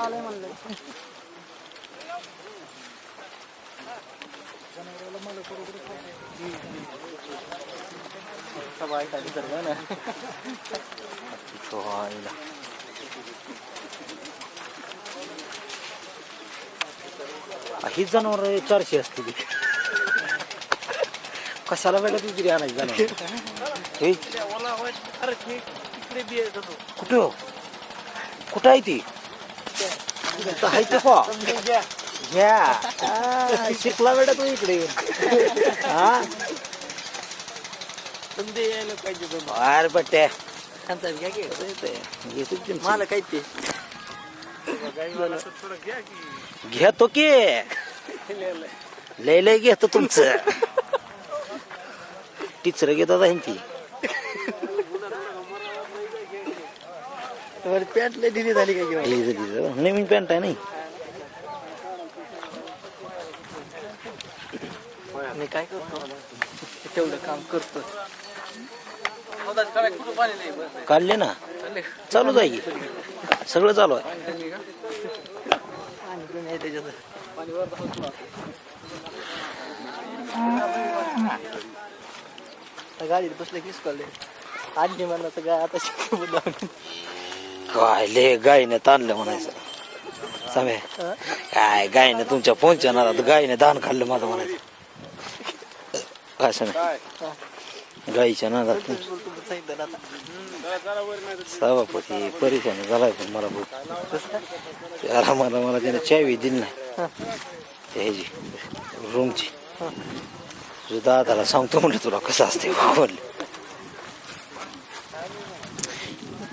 आलंय म्हणलं सबाई खाली तर ना तो आईला ही जनावर? चारशे असतील कशाला वेगळं तू तरी आणायची जनावर. कुठं? कुठं आहे ती? इथं ते घ्या शिकला बेटा तू इकडे. हा? संधी यायला पाहिजे दोन अरे बट्ट्या त्यांचा घ्या की घेतो की मला काय ते घेतो की लय लय घेतो तुमचं टीचर घेतात ह्यांची ती पॅन्ट लय दिली झाली काय लिहिलं लिहिलं. नवीन पॅन्ट आहे नाही. मी काय करतो? तेवढं काम करतो काढले ना? चालू जाई. सगळं चालू आहे. गाडीत बसले की कॉल आजी म्हणलं तर गाय आता शिकवून काय लय गायीने ताणलं म्हणायचं. समे काय गायीने तुमच्या फोनच्या नादात गायने दान खाल्लं माझं म्हणायचं. काय समे? गाईच्या नादात तुमच्या सभापती परिचय झालाय पण मला बहुत त्याला मला मला त्याने चावी दिली नाही. त्याची रूमची. तुझ्या दादाला सांगतो म्हणलं तुला कसं असते म्हणलं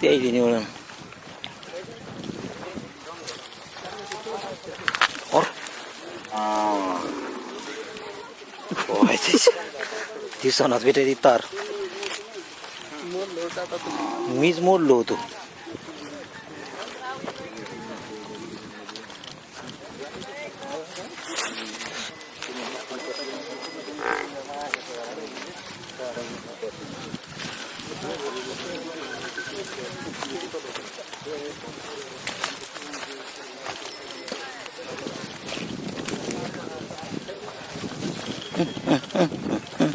त्याची निवडून दिवसानाच भेटायची तार बोललो होतं आता तुम्ही मीच मोडलो होतो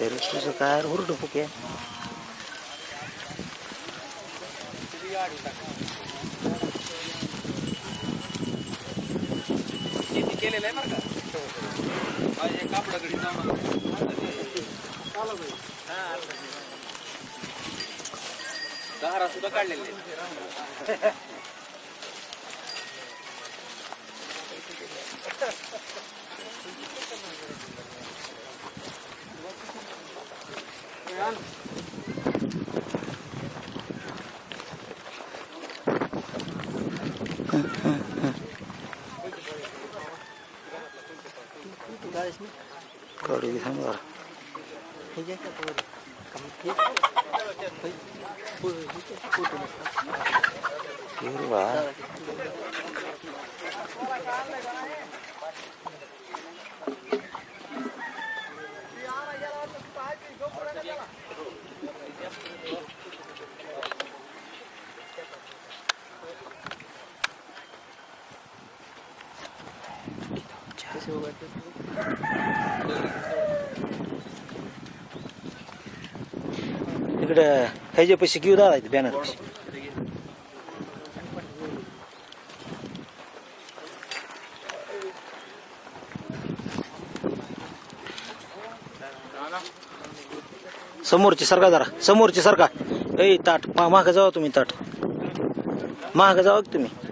Sir तुझं काय हुरड फुके शेती केलेलं आहे बरं का? कापडाकडे जाऊन सुद्धा काढलेले Kurwa. कसे उघडते? इकडे ह्याचे पैसे घेऊ दादा बॅनर पैसे समोरची सरका जरा समोरची सरका. ए ताट महाग मागं जावा तुम्ही ताट. महाग जावा तुम्ही?